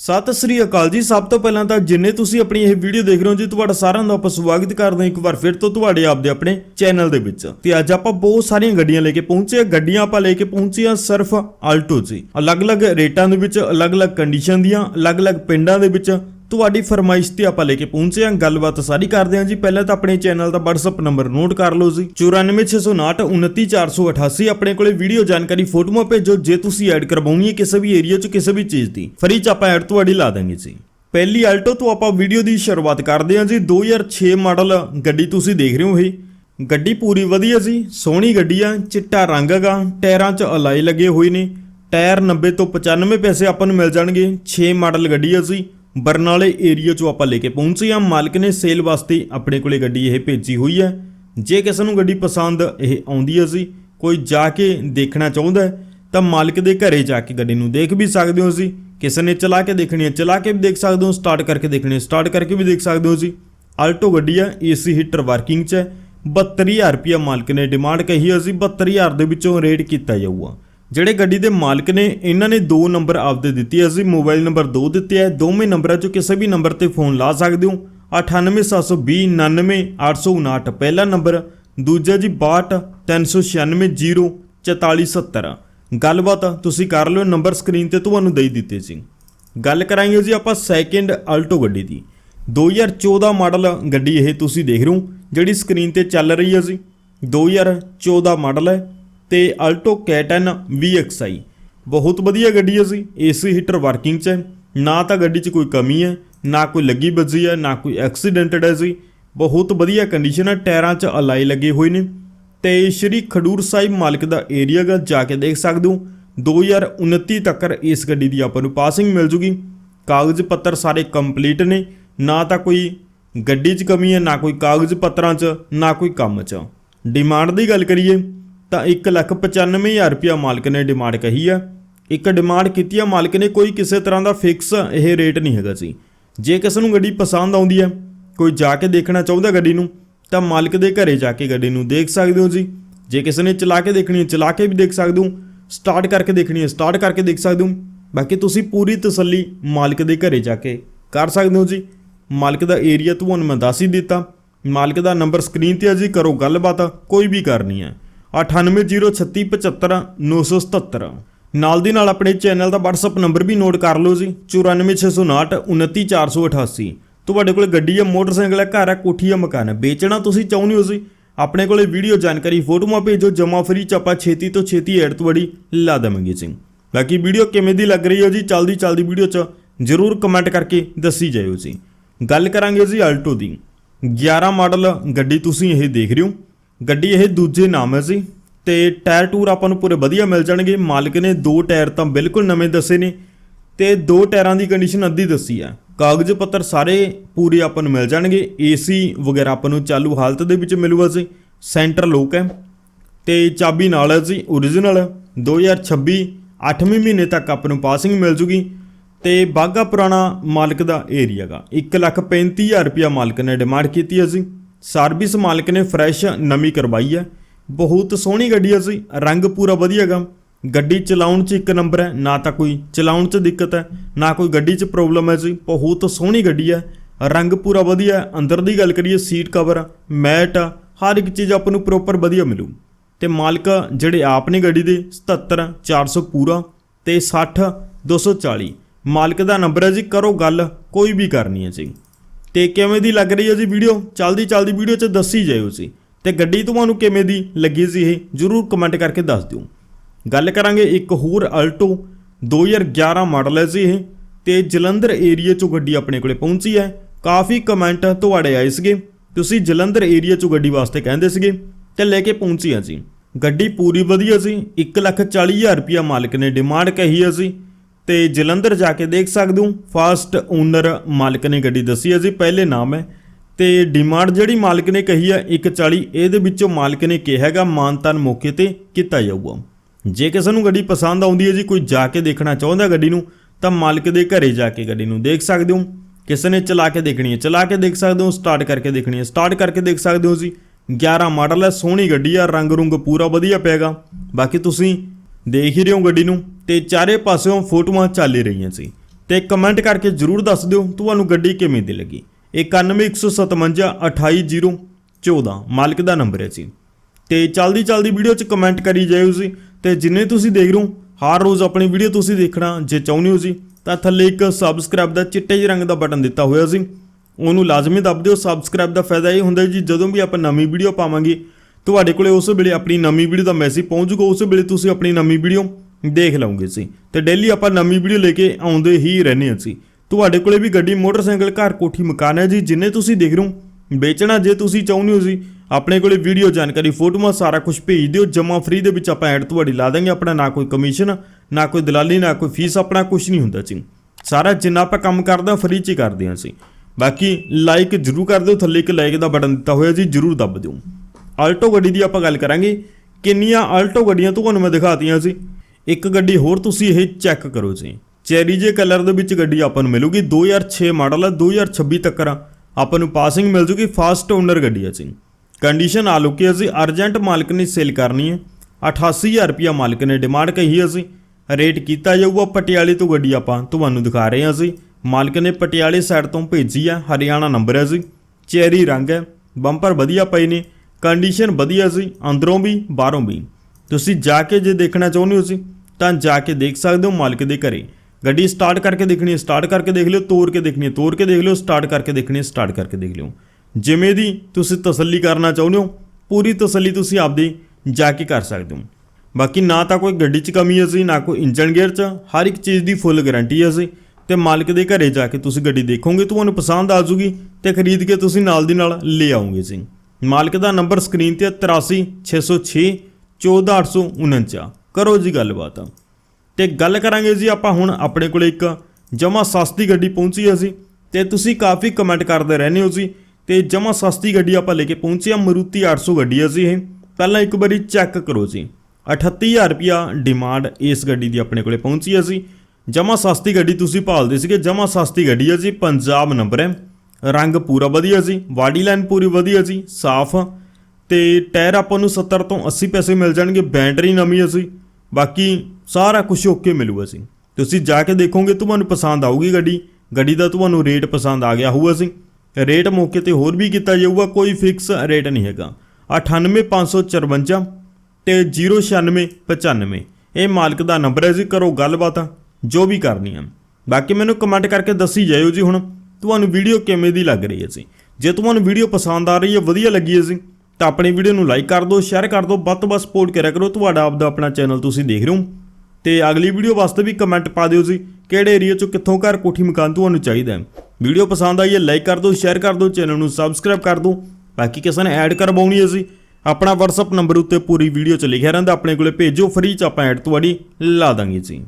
ਸਤਿ ਸ੍ਰੀ ਅਕਾਲ ਜੀ। ਸਭ ਤੋਂ ਪਹਿਲਾਂ ਤਾਂ ਜਿੰਨੇ ਤੁਸੀਂ ਆਪਣੀ ਇਹ ਵੀਡੀਓ ਦੇਖ ਰਹੇ ਹੋ ਜੀ, ਤੁਹਾਡਾ ਸਾਰਿਆਂ ਦਾ ਆਪਾਂ ਸਵਾਗਤ ਕਰਦੇ ਹਾਂ ਇੱਕ ਵਾਰ ਫਿਰ ਤੋਂ ਤੁਹਾਡੇ ਆਪਦੇ ਆਪਣੇ ਚੈਨਲ ਦੇ ਵਿੱਚ। ਤੇ ਅੱਜ ਆਪਾਂ ਬਹੁਤ ਸਾਰੀਆਂ ਗੱਡੀਆਂ ਲੈ ਕੇ ਪਹੁੰਚੇ ਹਾਂ। ਗੱਡੀਆਂ ਆਪਾਂ ਲੈ ਕੇ ਪਹੁੰਚੇ ਹਾਂ ਸਿਰਫ ਆਲਟੋ ਜੀ ਅਲੱਗ-ਅਲੱਗ ਰੇਟਾਂ ਦੇ ਵਿੱਚ, ਅਲੱਗ-ਅਲੱਗ ਕੰਡੀਸ਼ਨ ਦੀਆਂ, ਅਲੱਗ-ਅਲੱਗ ਪਿੰਡਾਂ ਦੇ ਵਿੱਚ ਤੁਹਾਡੀ ਫਰਮਾਇਸ਼ ਤੇ ਆਪਾਂ ਲੈ ਕੇ ਪਹੁੰਚੇ ਹਾਂ। ਗੱਲਬਾਤ ਸਾਰੀ ਕਰਦੇ ਹਾਂ ਜੀ। ਪਹਿਲਾਂ ਤਾਂ ਆਪਣੇ ਚੈਨਲ ਦਾ WhatsApp ਨੰਬਰ ਨੋਟ ਕਰ ਲਓ ਜੀ। 94659 29488 ਆਪਣੇ ਕੋਲੇ ਵੀਡੀਓ ਜਾਣਕਾਰੀ, ਫੋਟੋਆਂ ਭੇਜੋ। ਜੇ ਤੁਸੀਂ ਐਡ ਕਰਵਾਉਣੀ ਹੈ ਕਿਸੇ ਵੀ ਏਰੀਆ 'ਚ, ਕਿਸੇ ਵੀ ਚੀਜ਼ ਦੀ। ਫਰੀ 'ਚ ਆਪਾਂ ਐਡ ਤੁਹਾਡੀ ਲਾ ਦਾਂਗੇ ਜੀ। ਪਹਿਲੀ ਆਲਟੋ ਤੋਂ ਆਪਾਂ ਵੀਡੀਓ ਦੀ ਸ਼ੁਰੂਆਤ ਕਰਦੇ ਹਾਂ ਜੀ। 2006 ਮਾਡਲ ਗੱਡੀ ਤੁਸੀਂ ਦੇਖ ਰਹੇ ਹੋ ਇਹ। ਗੱਡੀ ਪੂਰੀ ਵਧੀਆ ਸੀ ਸੋਹਣੀ ਗੱਡੀ ਆ। ਚਿੱਟਾ ਰੰਗ ਹੈਗਾ। ਟਾਇਰਾਂ 'ਚ ਅਲਾਈ ਲੱਗੇ ਹੋਏ ਨੇ। ਟਾਇਰ 90 ਤੋਂ 95 ਪੈਸੇ ਆਪਾਂ ਨੂੰ ਮਿਲ ਜਾਣਗੇ। 6 ਮਾਡਲ ਗੱਡੀ ਆ ਜੀ। ਬਰਨਾਲੇ ਏਰੀਆ 'ਚੋਂ ਆਪਾਂ ਲੈ ਕੇ ਪਹੁੰਚੇ ਆ ਮਾਲਕ ਨੇ ਸੇਲ ਵਾਸਤੇ ਆਪਣੇ ਕੋਲੇ ਗੱਡੀ ਇਹ ਭੇਜੀ ਹੋਈ ਹੈ। ਜੇ ਕਿਸੇ ਨੂੰ ਗੱਡੀ ਪਸੰਦ ਇਹ ਆਉਂਦੀ ਹੈ ਜੀ ਕੋਈ ਜਾ ਕੇ ਦੇਖਣਾ ਚਾਹੁੰਦਾ ਹੈ, ਤਾਂ ਮਾਲਕ ਦੇ ਘਰੇ ਜਾ ਕੇ ਗੱਡੀ ਨੂੰ ਦੇਖ ਵੀ ਸਕਦੇ ਹੋ ਜੀ ਕਿਸੇ ਨੇ ਚਲਾ ਕੇ ਦੇਖਣੀ ਹੈ, ਚਲਾ ਕੇ ਵੀ ਦੇਖ ਸਕਦੇ ਹੋ ਸਟਾਰਟ ਕਰਕੇ ਦੇਖਣੀ ਹੈ ਸਟਾਰਟ ਕਰਕੇ ਵੀ ਦੇਖ ਸਕਦੇ ਹੋ ਜੀ ਆਲਟੋ ਗੱਡੀ ਆ ਏਸੀ ਹੀਟਰ ਵਰਕਿੰਗ 'ਚ ਹੈ। 72000 ਰੁਪਿਆ ਮਾਲਕ ਨੇ ਡਿਮਾਂਡ ਕਹੀ ਹੈ ਜੀ 72000 ਦੇ ਵਿੱਚੋਂ ਰੇਟ ਕੀਤਾ ਜਾਊਗਾ। ਜਿਹੜੇ ਗੱਡੀ ਦੇ ਮਾਲਕ ਨੇ, ਇਹਨਾਂ ਨੇ ਦੋ ਨੰਬਰ ਆਪਦੇ ਦਿੱਤੇ ਅਸੀਂ ਮੋਬਾਈਲ ਨੰਬਰ ਦੋ ਦਿੱਤੇ ਹੈ। ਦੋਵੇਂ ਨੰਬਰਾਂ 'ਚੋਂ ਕਿਸੇ ਵੀ ਨੰਬਰ ਤੇ ਫੋਨ ਲਾ ਸਕਦੇ ਹੋ। 98720 99859 ਪਹਿਲਾ ਨੰਬਰ। ਦੂਜਾ ਜੀ 62 396 ਗੱਲਬਾਤ ਤੁਸੀਂ ਕਰ ਲਿਓ, ਨੰਬਰ ਸਕਰੀਨ ਤੇ ਤੁਹਾਨੂੰ ਦੇਈ ਦਿੱਤੇ ਸੀ। ਗੱਲ ਕਰਾਂਗੇ ਜੀ ਆਪਾਂ ਸੈਕਿੰਡ ਆਲਟੋ ਗੱਡੀ ਦੀ। 2014 ਮਾਡਲ ਗੱਡੀ ਇਹ ਤੁਸੀਂ ਦੇਖ ਰਹੇ ਹੋ, ਜਿਹੜੀ ਸਕਰੀਨ ਤੇ ਚੱਲ ਰਹੀ ਹੈ ਜੀ। 2014 ਮਾਡਲ ਹੈ। ਤੇ ਆਲਟੋ K10 VXI ਬਹੁਤ ਵਧੀਆ ਗੱਡੀ ਹੈ ਜੀ ਏਸੀ ਹੀਟਰ ਵਰਕਿੰਗ 'ਚ ਹੈ। ਨਾ ਤਾਂ ਗੱਡੀ 'ਚ ਕੋਈ ਕਮੀ ਹੈ, ਨਾ ਕੋਈ ਲੱਗੀ ਵੱਜੀ ਹੈ, ਨਾ ਕੋਈ ਐਕਸੀਡੈਂਟਡ ਹੈ ਜੀ। ਬਹੁਤ ਵਧੀਆ ਕੰਡੀਸ਼ਨ ਹੈ ਟਾਇਰਾਂ 'ਚ ਅਲਾਈ ਲੱਗੇ ਹੋਏ ਨੇ। ਤੇ ਸ਼੍ਰੀ ਖਡੂਰ ਸਾਹਿਬ ਮਾਲਕ ਦਾ ਏਰੀਆ ਗਾ, ਜਾ ਕੇ ਦੇਖ ਸਕਦੇ ਹੋ। 2029 ਤੱਕ ਇਸ ਗੱਡੀ ਦੀ ਆਪਾਂ ਨੂੰ ਪਾਸਿੰਗ ਮਿਲ ਜੂਗੀ। ਕਾਗਜ਼ ਪੱਤਰ ਸਾਰੇ ਕੰਪਲੀਟ ਨੇ। ਨਾ ਤਾਂ ਕੋਈ ਗੱਡੀ 'ਚ ਕਮੀ ਹੈ, ਨਾ ਕੋਈ ਕਾਗਜ਼ ਪੱਤਰਾਂ 'ਚ, ਨਾ ਕੋਈ ਕੰਮ 'ਚ। ਡਿਮਾਂਡ ਦੀ ਗੱਲ ਕਰੀਏ ਤਾਂ 195000 ਰੁਪਇਆ ਮਾਲਕ ਨੇ ਡਿਮਾਂਡ ਕਹੀ ਆ। ਇੱਕ ਡਿਮਾਂਡ ਕੀਤੀ ਆ, ਮਾਲਕ ਨੇ ਕੋਈ ਕਿਸੇ ਤਰ੍ਹਾਂ ਦਾ ਫਿਕਸ ਇਹ ਰੇਟ ਨਹੀਂ ਹੈਗਾ ਸੀ ਜੇ ਕਿਸੇ ਨੂੰ ਗੱਡੀ ਪਸੰਦ ਆਉਂਦੀ ਹੈ ਕੋਈ ਜਾ ਕੇ ਦੇਖਣਾ ਚਾਹੁੰਦਾ ਗੱਡੀ ਨੂੰ, ਤਾਂ ਮਾਲਕ ਦੇ ਘਰੇ ਜਾ ਕੇ ਗੱਡੀ ਨੂੰ ਦੇਖ ਸਕਦੇ ਹੋ ਜੀ। ਜੇ ਕਿਸੇ ਨੇ ਚਲਾ ਕੇ ਦੇਖਣੀ ਹੈ ਚਲਾ ਕੇ ਵੀ ਦੇਖ ਸਕਦੇ ਹੋ। ਸਟਾਰਟ ਕਰਕੇ ਦੇਖਣੀ ਹੈ ਸਟਾਰਟ ਕਰਕੇ ਦੇਖ ਸਕਦੇ ਹੋ। ਬਾਕੀ ਤੁਸੀਂ ਪੂਰੀ ਤਸੱਲੀ ਮਾਲਕ ਦੇ ਘਰੇ ਜਾ ਕੇ ਕਰ ਸਕਦੇ ਹੋ ਜੀ। ਮਾਲਕ ਦਾ ਏਰੀਆ ਤੁਹਾਨੂੰ ਮੈਂ ਦੱਸ ਹੀ ਦਿੱਤਾ। ਮਾਲਕ ਦਾ ਨੰਬਰ ਸਕਰੀਨ ਤੇ ਆ ਜੀ, ਕਰੋ ਗੱਲਬਾਤ, ਕੋਈ ਵੀ ਕਰਨੀ ਹੈ 9806375977 ਨਾਲ ਦੀ ਨਾਲ ਆਪਣੇ ਚੈਨਲ ਦਾ WhatsApp ਨੰਬਰ ਵੀ ਨੋਟ ਕਰ ਲਓ ਜੀ 94659 29488 ਤੁਹਾਡੇ ਕੋਲ ਗੱਡੀ ਹੈ ਮੋਟਰਸਾਈਕਲ ਹੈ, ਘਰ ਹੈ, ਕੋਠੀ ਹੈ ਮਕਾਨ ਹੈ, ਵੇਚਣਾ ਤੁਸੀਂ ਚਾਹੁੰਦੇ ਹੋ ਜੀ? ਆਪਣੇ ਕੋਲੇ ਵੀਡੀਓ ਜਾਣਕਾਰੀ, ਫੋਟੋਆਂ ਭੇਜੋ, ਜਮਾ ਫਰੀ ਚ ਆਪਾਂ ਛੇਤੀ ਤੋਂ ਛੇਤੀ ਐਡ ਤੁਹਾਡੀ ਲਾ ਦੇਵਾਂਗੇ ਜੀ। ਬਾਕੀ ਵੀਡੀਓ ਕਿਵੇਂ ਦੀ ਲੱਗ ਰਹੀ ਹੈ ਜੀ, ਚਲਦੀ ਚਲਦੀ ਵੀਡੀਓ ਚ ਜਰੂਰ ਕਮੈਂਟ ਕਰਕੇ ਦੱਸੀ ਜਾਇਓ ਜੀ। ਗੱਲ ਕਰਾਂਗੇ ਜੀ ਆਲਟੋ ਦੀ। 11 ਮਾਡਲ ਗੱਡੀ ਤੁਸੀਂ ਇਹ ਦੇਖ ਰਹੇ ਹੋ। ਗੱਡੀ ਇਹ ਦੂਜੇ ਨਾਮ ਹੈ ਜੀ। ਤੇ ਟਾਇਰ ਟੂਰ ਆਪਾਂ ਨੂੰ ਪੂਰੇ ਵਧੀਆ ਮਿਲ ਜਾਣਗੇ। ਮਾਲਕ ਨੇ ਦੋ ਟਾਇਰ ਤਾਂ ਬਿਲਕੁਲ ਨਵੇਂ ਦੱਸੇ ਨੇ ਤੇ ਦੋ ਟਾਇਰਾਂ ਦੀ ਕੰਡੀਸ਼ਨ ਅੱਧੀ ਦੱਸੀ ਆ ਕਾਗਜ਼ ਪੱਤਰ ਸਾਰੇ ਪੂਰੇ ਆਪਾਂ ਨੂੰ ਮਿਲ ਜਾਣਗੇ। ਏਸੀ ਵਗੈਰਾ ਆਪਾਂ ਨੂੰ ਚਾਲੂ ਹਾਲਤ ਦੇ ਵਿੱਚ ਮਿਲੂਗਾ ਜੀ। ਸੈਂਟਰ ਲੋਕ ਹੈ। ਤੇ ਚਾਬੀ ਨਾਲ ਹੈ ਜੀ origignal 2026 8ਵੇਂ ਮਹੀਨੇ ਤੱਕ ਆਪਾਂ ਨੂੰ ਪਾਸਿੰਗ ਮਿਲ ਜੂਗੀ। ਤੇ ਬਾਗਾ ਪੁਰਾਣਾ ਮਾਲਕ ਦਾ ਏਰੀਆ ਗਾ 135000 ਰੁਪਇਆ ਮਾਲਕ ਨੇ ਡਿਮਾਂਡ ਕੀਤੀ ਹੈ ਜੀ। ਸਰਵਿਸ ਮਾਲਕ ਨੇ ਫਰੈਸ਼ ਨਵੀਂ ਕਰਵਾਈ ਹੈ। ਬਹੁਤ ਸੋਹਣੀ ਗੱਡੀ ਹੈ ਜੀ, ਰੰਗ ਪੂਰਾ ਵਧੀਆ ਗਾ। ਗੱਡੀ ਚਲਾਉਣ 'ਚ ਇੱਕ ਨੰਬਰ ਹੈ, ਨਾ ਤਾਂ ਕੋਈ ਚਲਾਉਣ 'ਚ ਦਿੱਕਤ ਹੈ, ਨਾ ਕੋਈ ਗੱਡੀ 'ਚ ਪ੍ਰੋਬਲਮ ਹੈ ਜੀ। ਬਹੁਤ ਸੋਹਣੀ ਗੱਡੀ ਹੈ, ਰੰਗ ਪੂਰਾ ਵਧੀਆ ਅੰਦਰ ਦੀ ਗੱਲ ਕਰੀਏ ਸੀਟ ਕਵਰ ਮੈਟ, ਹਰ ਇੱਕ ਚੀਜ਼ ਆਪਾਂ ਨੂੰ ਪ੍ਰੋਪਰ ਵਧੀਆ ਮਿਲੂ। ਤੇ ਮਾਲਕ ਜਿਹੜੇ ਆਪ ਨੇ ਗੱਡੀ ਦੇ 77 400 ਪੂਰਾ ਤੇ 60 240 ਮਾਲਕ ਦਾ ਨੰਬਰ ਹੈ ਜੀ, ਕਰੋ ਗੱਲ, ਕੋਈ ਵੀ ਕਰਨੀ ਹੈ ਜੀ। ਤੇ ਕਿਵੇਂ ਦੀ ਲੱਗ ਰਹੀ ਹੈ ਜੀ ਵੀਡੀਓ? ਚਲਦੀ ਚਲਦੀ ਵੀਡੀਓ 'ਚ ਦੱਸੀ ਜਾਇਓ ਸੀ ਤੇ ਗੱਡੀ ਤੁਹਾਨੂੰ ਕਿਵੇਂ ਦੀ ਲੱਗੀ ਸੀ ਇਹ? ਜਰੂਰ ਕਮੈਂਟ ਕਰਕੇ ਦੱਸ ਦਿਓ। ਗੱਲ ਕਰਾਂਗੇ ਇੱਕ ਹੋਰ ਅਲਟੋ 2011 ਮਾਡਲ ਹੈ ਜੀ ਇਹ। ਤੇ ਜਲੰਧਰ ਏਰੀਆ 'ਚੋਂ ਗੱਡੀ ਆਪਣੇ ਕੋਲੇ ਪਹੁੰਚੀ ਹੈ। ਕਾਫੀ ਕਮੈਂਟ ਤੁਹਾਡੇ ਆਏ ਸੀਗੇ। ਤੁਸੀਂ ਜਲੰਧਰ ਏਰੀਆ 'ਚੋਂ ਗੱਡੀ ਵਾਸਤੇ ਕਹਿੰਦੇ ਸੀਗੇ। ਤੇ ਲੈ ਕੇ ਪਹੁੰਚੀ ਆ ਜੀ। ਗੱਡੀ ਪੂਰੀ ਵਧੀਆ ਸੀ 140000 ਰੁਪਇਆ ਮਾਲਕ ਨੇ ਡਿਮਾਂਡ ਕਹੀ ਹੈ ਜੀ। ਤੇ ਜਲੰਧਰ ਜਾ ਕੇ ਦੇਖ ਸਕਦੇ ਹੋ। ਫਾਸਟ ਓਨਰ ਮਾਲਕ ਨੇ ਗੱਡੀ ਦੱਸੀ ਹੈ ਜੀ, ਪਹਿਲੇ ਨਾਮ ਹੈ। ਤੇ ਡਿਮਾਂਡ ਜਿਹੜੀ ਮਾਲਕ ਨੇ ਕਹੀ ਹੈ 140 ਇਹਦੇ ਵਿੱਚੋਂ ਮਾਲਕ ਨੇ ਕਿਹਾ ਹੈਗਾ, ਮਾਨਤਾਨ ਮੌਕੇ ਤੇ ਕੀਤਾ ਜਾਊਗਾ। ਜੇ ਕਿਸੇ ਨੂੰ ਗੱਡੀ ਪਸੰਦ ਆਉਂਦੀ ਹੈ ਜੀ, ਕੋਈ ਜਾ ਕੇ ਦੇਖਣਾ ਚਾਹੁੰਦਾ ਗੱਡੀ ਨੂੰ, ਤਾਂ ਮਾਲਕ ਦੇ ਘਰੇ ਜਾ ਕੇ ਗੱਡੀ ਨੂੰ ਦੇਖ ਸਕਦੇ ਹੋ। ਕਿਸੇ ਨੇ ਚਲਾ ਕੇ ਦੇਖਣੀ ਹੈ, ਚਲਾ ਕੇ ਦੇਖ ਸਕਦੇ ਹੋ ਸਟਾਰਟ ਕਰਕੇ ਦੇਖਣੀ ਹੈ। ਸਟਾਰਟ ਕਰਕੇ ਦੇਖ ਸਕਦੇ ਹੋ ਜੀ 11 ਮਾਡਲ ਹੈ, ਸੋਹਣੀ ਗੱਡੀ ਆ, ਰੰਗ ਰੁੰਗ ਪੂਰਾ ਵਧੀਆ ਪਿਆਗਾ। ਬਾਕੀ ਤੁਸੀਂ ਦੇਖ ਹੀ ਰਹੇ ਹੋ ਗੱਡੀ ਨੂੰ। ਤੇ ਚਾਰੇ ਪਾਸਿਓਂ ਫੋਟੋਆਂ ਚੱਲ ਰਹੀਆਂ ਸੀ। ਤੇ ਕਮੈਂਟ ਕਰਕੇ ਜਰੂਰ ਦੱਸ ਦਿਓ ਤੁਹਾਨੂੰ ਗੱਡੀ ਕਿਵੇਂ ਦੀ ਲੱਗੀ। 9115 28014 ਮਾਲਕ ਦਾ ਨੰਬਰ ਹੈ ਜੀ। ਤੇ ਚਲਦੀ ਚਲਦੀ ਵੀਡੀਓ 'ਚ ਕਮੈਂਟ ਕਰੀ ਜਾਇਓ ਜੀ। ਤੇ ਜਿੰਨੇ ਤੁਸੀਂ ਦੇਖ ਰਹੇ ਹੋ, ਹਰ ਰੋਜ਼ ਆਪਣੀ ਵੀਡੀਓ ਤੁਸੀਂ ਦੇਖਣਾ ਜੇ ਚਾਹੁੰਦੇ ਹੋ ਜੀ, ਤਾਂ ਥੱਲੇ ਇੱਕ ਸਬਸਕ੍ਰਾਈਬ ਦਾ ਚਿੱਟੇ ਜਿਹੇ ਰੰਗ ਦਾ ਬਟਨ ਦਿੱਤਾ ਹੋਇਆ ਸੀ ਉਹਨੂੰ ਲਾਜ਼ਮੀ ਦੱਬ ਦਿਓ ਸਬਸਕ੍ਰਾਈਬ ਦਾ ਫਾਇਦਾ ਇਹ ਹੁੰਦਾ ਜੀ, ਜਦੋਂ ਵੀ ਆਪਾਂ ਨਵੀਂ ਵੀਡੀਓ ਪਾਵਾਂਗੇ, ਤੁਹਾਡੇ ਕੋਲੇ ਉਸ ਵੇਲੇ ਆਪਣੀ ਨਵੀਂ ਵੀਡੀਓ ਦਾ ਮੈਸੇਜ ਪਹੁੰਚੂਗਾ ਉਸ ਵੇਲੇ ਤੁਸੀਂ ਆਪਣੀ ਨਵੀਂ ਵੀਡੀਓ ਦੇਖ ਲਓਗੇ ਜੀ ਤੇ ਡੇਲੀ ਆਪਾਂ ਨਵੀਂ ਵੀਡੀਓ ਲੈ ਕੇ ਆਉਂਦੇ ਹੀ ਰਹਿੰਦੇ ਹਾਂ ਜੀ ਤੁਹਾਡੇ ਕੋਲੇ ਵੀ ਗੱਡੀ, ਮੋਟਰਸਾਈਕਲ, ਘਰ, ਕੋਠੀ, ਮਕਾਨ ਹੈ ਜੀ, ਜਿੰਨੇ ਤੁਸੀਂ ਦੇਖ ਰਹੇ ਹੋ। ਵੇਚਣਾ ਜੇ ਤੁਸੀਂ ਚਾਹੁੰਦੇ ਹੋ ਜੀ, ਆਪਣੇ ਕੋਲੇ ਵੀਡੀਓ ਜਾਣਕਾਰੀ, ਫੋਟੋਆਂ, ਸਾਰਾ ਕੁਝ ਭੇਜ ਦਿਓ। ਜਮਾ ਫ੍ਰੀ ਦੇ ਵਿੱਚ ਆਪਾਂ ਐਡ ਤੁਹਾਡੀ ਲਾ ਦਾਂਗੇ। ਆਪਣਾ ਨਾ ਕੋਈ ਕਮਿਸ਼ਨ ਨਾ ਕੋਈ ਦਲਾਲੀ, ਨਾ ਕੋਈ ਫੀਸ ਆਪਣਾ ਕੁਝ ਨਹੀਂ ਹੁੰਦਾ ਜੀ। ਸਾਰਾ ਜਿੰਨਾ ਆਪਾਂ ਕੰਮ ਕਰਦੇ ਹਾਂ ਫ੍ਰੀ ਚ ਹੀ ਕਰਦੇ ਹਾਂ ਅਸੀਂ। ਬਾਕੀ ਲਾਈਕ ਜਰੂਰ ਕਰ ਦਿਓ। ਥੱਲੇ ਇੱਕ ਲਾਈਕ ਦਾ ਬਟਨ ਦਿੱਤਾ ਹੋਇਆ ਜੀ, ਜਰੂਰ ਦੱਬ ਦਿਓ। ਆਲਟੋ ਗੱਡੀ ਦੀ ਆਪਾਂ ਗੱਲ ਕਰਾਂਗੇ। ਕਿੰਨੀਆਂ ਆਲਟੋ ਗੱਡੀਆਂ ਤੁਹਾਨੂੰ ਮੈਂ ਦਿਖਾਤੀਆਂ ਸੀ। ਇੱਕ ਗੱਡੀ ਹੋਰ ਤੁਸੀਂ ਇਹ ਚੈੱਕ ਕਰੋ ਜੀ। ਚੈਰੀ ਜੇ ਕਲਰ ਦੇ ਵਿੱਚ ਗੱਡੀ ਆਪਾਂ ਨੂੰ ਮਿਲੂਗੀ 2006 ਮਾਡਲ ਹੈ 2026 ਤੱਕ ਆਪਾਂ ਨੂੰ ਪਾਸਿੰਗ ਮਿਲ ਜੂਗੀ ਫਾਸਟ ਓਨਰ ਗੱਡੀ ਹੈ ਜੀ। ਕੰਡੀਸ਼ਨ ਆ ਲੁਕੀ ਅਸੀਂ ਅਰਜੈਂਟ ਮਾਲਕ ਨੇ ਸੇਲ ਕਰਨੀ ਹੈ 88000 ਰੁਪਿਆ ਮਾਲਕ ਨੇ ਡਿਮਾਂਡ ਕਹੀ ਅਸੀਂ ਰੇਟ ਕੀਤਾ ਜਾਊਗਾ ਪਟਿਆਲੇ ਤੋਂ ਗੱਡੀ ਆਪਾਂ ਤੁਹਾਨੂੰ ਦਿਖਾ ਰਹੇ ਹਾਂ ਅਸੀਂ ਮਾਲਕ ਨੇ ਪਟਿਆਲੇ ਸਾਈਡ ਤੋਂ ਭੇਜੀ ਆ, ਹਰਿਆਣਾ ਨੰਬਰ ਹੈ ਜੀ। ਚੈਰੀ ਰੰਗ ਹੈ ਬੰਪਰ ਵਧੀਆ ਪਏ ਨੇ ਕੰਡੀਸ਼ਨ ਵਧੀਆ ਸੀ ਅੰਦਰੋਂ ਵੀ, ਬਾਹਰੋਂ ਵੀ। ਤੁਸੀਂ ਜਾ ਕੇ ਜੇ ਦੇਖਣਾ ਚਾਹੁੰਦੇ ਹੋ ਸੀ ਤਾਂ ਜਾ ਕੇ ਦੇਖ ਸਕਦੇ ਹੋ ਮਾਲਕ ਦੇ ਘਰੇ। ਗੱਡੀ ਸਟਾਰਟ ਕਰਕੇ ਦੇਖਣੀ ਹੈ ਸਟਾਰਟ ਕਰਕੇ ਦੇਖ ਲਿਓ ਤੋੜ ਕੇ ਦੇਖਣੀ ਹੈ ਤੋੜ ਕੇ ਦੇਖ ਲਿਓ ਸਟਾਰਟ ਕਰਕੇ ਦੇਖਣੀ ਹੈ ਸਟਾਰਟ ਕਰਕੇ ਦੇਖ ਲਿਓ। ਜਿਵੇਂ ਦੀ ਤੁਸੀਂ ਤਸੱਲੀ ਕਰਨਾ ਚਾਹੁੰਦੇ ਹੋ, ਪੂਰੀ ਤਸੱਲੀ ਤੁਸੀਂ ਆਪਦੀ ਜਾ ਕੇ ਕਰ ਸਕਦੇ ਹੋ। ਬਾਕੀ ਨਾ ਤਾਂ ਕੋਈ ਗੱਡੀ 'ਚ ਕਮੀ ਹੈ ਜੀ, ਨਾ ਕੋਈ ਇੰਜਨ ਗੇਅਰ 'ਚ, ਹਰ ਇੱਕ ਚੀਜ਼ ਦੀ ਫੁੱਲ ਗਾਰੰਟੀ ਹੈ ਜੀ। ਤੇ ਮਾਲਕ ਦੇ ਘਰੇ ਜਾ ਕੇ ਤੁਸੀਂ ਗੱਡੀ ਦੇਖੋਗੇ, ਤੁਹਾਨੂੰ ਪਸੰਦ ਆ ਜੂਗੀ ਤੇ ਖਰੀਦ ਕੇ ਤੁਸੀਂ ਨਾਲ ਦੀ ਨਾਲ ਲੈ ਆਉਂਗੇ ਜੀ। ਮਾਲਕ ਦਾ ਨੰਬਰ ਸਕਰੀਨ ਤੇ ਹੈ 83 606 14849 ਕਰੋ ਜੀ ਗੱਲਬਾਤ। ਤੇ ਗੱਲ ਕਰਾਂਗੇ ਜੀ ਆਪਾਂ ਹੁਣ ਆਪਣੇ ਕੋਲ ਇੱਕ ਜਮਾ ਸਸਤੀ ਗੱਡੀ ਪਹੁੰਚੀ ਹੈ ਜੀ। ਤੇ ਤੁਸੀਂ ਕਾਫੀ ਕਮੈਂਟ ਕਰਦੇ ਰਹਿੰਦੇ ਹੋ ਜੀ। ਤੇ ਜਮਾ ਸਸਤੀ ਗੱਡੀ ਆਪਾਂ ਲੈ ਕੇ ਪਹੁੰਚੇ ਆ ਮਰੂਤੀ 800 ਗੱਡੀ ਹੈ ਜੀ ਇਹ। ਪਹਿਲਾਂ ਇੱਕ ਵਾਰੀ ਚੈੱਕ ਕਰੋ ਜੀ। 38000 ਰੁਪਿਆ ਡਿਮਾਂਡ ਇਸ ਗੱਡੀ ਦੀ ਆਪਣੇ ਕੋਲੇ ਪਹੁੰਚੀ ਹੈ ਜੀ। ਜਮਾ ਸਸਤੀ ਗੱਡੀ ਤੁਸੀਂ ਭਾਲਦੇ ਸੀਗੇ ਜਮਾ ਸਸਤੀ ਗੱਡੀ ਹੈ ਜੀ, ਪੰਜਾਬ ਨੰਬਰ ਹੈ। ਰੰਗ ਪੂਰਾ ਵਧੀਆ ਜੀ ਬਾਡੀ ਲਾਈਨ ਪੂਰੀ ਵਧੀਆ ਜੀ, ਸਾਫ਼। ਤੇ ਟਾਇਰ ਆਪਾਂ ਨੂੰ 70 ਤੋਂ 80 ਪੈਸੇ ਮਿਲ ਜਾਣਗੇ ਬੈਟਰੀ ਨਵੀਂ ਹੈ ਜੀ। ਬਾਕੀ ਸਾਰਾ ਕੁਝ ਓਕੇ ਮਿਲੂਗਾ ਸੀ ਤੁਸੀਂ ਜਾ ਕੇ ਦੇਖੋਗੇ, ਤੁਹਾਨੂੰ ਪਸੰਦ ਆਊਗੀ ਗੱਡੀ। ਗੱਡੀ ਦਾ ਤੁਹਾਨੂੰ ਰੇਟ ਪਸੰਦ ਆ ਗਿਆ ਹੋਊਗਾ ਸੀ ਰੇਟ ਮੌਕੇ ਤੇ ਹੋਰ ਵੀ ਕੀਤਾ ਜਾਊਗਾ, ਕੋਈ ਫਿਕਸ ਰੇਟ ਨਹੀਂ ਹੈਗਾ। 98554 ਤੇ 09695 ਇਹ ਮਾਲਕ ਦਾ ਨੰਬਰ ਹੈ ਜੀ, ਕਰੋ ਗੱਲਬਾਤ, ਜੋ ਵੀ ਕਰਨੀ ਆ। ਬਾਕੀ ਮੈਨੂੰ ਕਮੈਂਟ ਕਰਕੇ ਦੱਸੀ ਜਾਇਓ ਜੀ ਹੁਣ, ਤੁਹਾਨੂੰ ਵੀਡੀਓ ਕਿਵੇਂ ਦੀ ਲੱਗ ਰਹੀ ਹੈ ਜੀ। ਜੇ ਤੁਹਾਨੂੰ ਵੀਡੀਓ ਪਸੰਦ ਆ ਰਹੀ ਹੈ, ਵਧੀਆ ਲੱਗੀ ਹੈ ਜੀ। ਤਾਂ ਆਪਣੀ ਵੀਡੀਓ ਨੂੰ ਲਾਈਕ ਕਰ ਦਿਓ ਸ਼ੇਅਰ ਕਰ ਦਿਓ, ਵੱਧ ਤੋਂ ਵੱਧ ਸਪੋਰਟ ਕਰਿਆ ਕਰੋ। ਤੁਹਾਡਾ ਆਪਦਾ ਆਪਣਾ ਚੈਨਲ ਤੁਸੀਂ ਦੇਖ ਰਹੇ ਹੋ। ਤੇ ਅਗਲੀ ਵੀਡੀਓ ਵਾਸਤੇ ਵੀ ਕਮੈਂਟ ਪਾ ਦਿਓ ਜੀ, ਕਿਹੜੇ ਏਰੀਆ ਚੋਂ ਕਿੱਥੋਂ ਘਰ ਕੋਠੀ ਮਕਾਨ ਤੁਹਾਨੂੰ ਚਾਹੀਦਾ ਹੈ। ਵੀਡੀਓ ਪਸੰਦ ਆਈ ਹੈ ਲਾਈਕ ਕਰ ਦਿਓ ਸ਼ੇਅਰ ਕਰ ਦਿਓ ਚੈਨਲ ਨੂੰ ਸਬਸਕ੍ਰਾਈਬ ਕਰ ਦਿਓ। ਬਾਕੀ ਕਿਸੇ ਨੇ ਐਡ ਕਰਵਾਉਣੀ ਹੈ ਜੀ, ਆਪਣਾ WhatsApp ਨੰਬਰ ਉੱਤੇ ਪੂਰੀ ਵੀਡੀਓ ਚ ਲਿਖਿਆ ਰਹਿੰਦਾ, ਆਪਣੇ ਕੋਲੇ ਭੇਜੋ ਫ੍ਰੀ ਚ ਆਪਾਂ ਐਡ ਤੁਹਾਡੀ ਲਾ ਦਾਂਗੇ ਜੀ।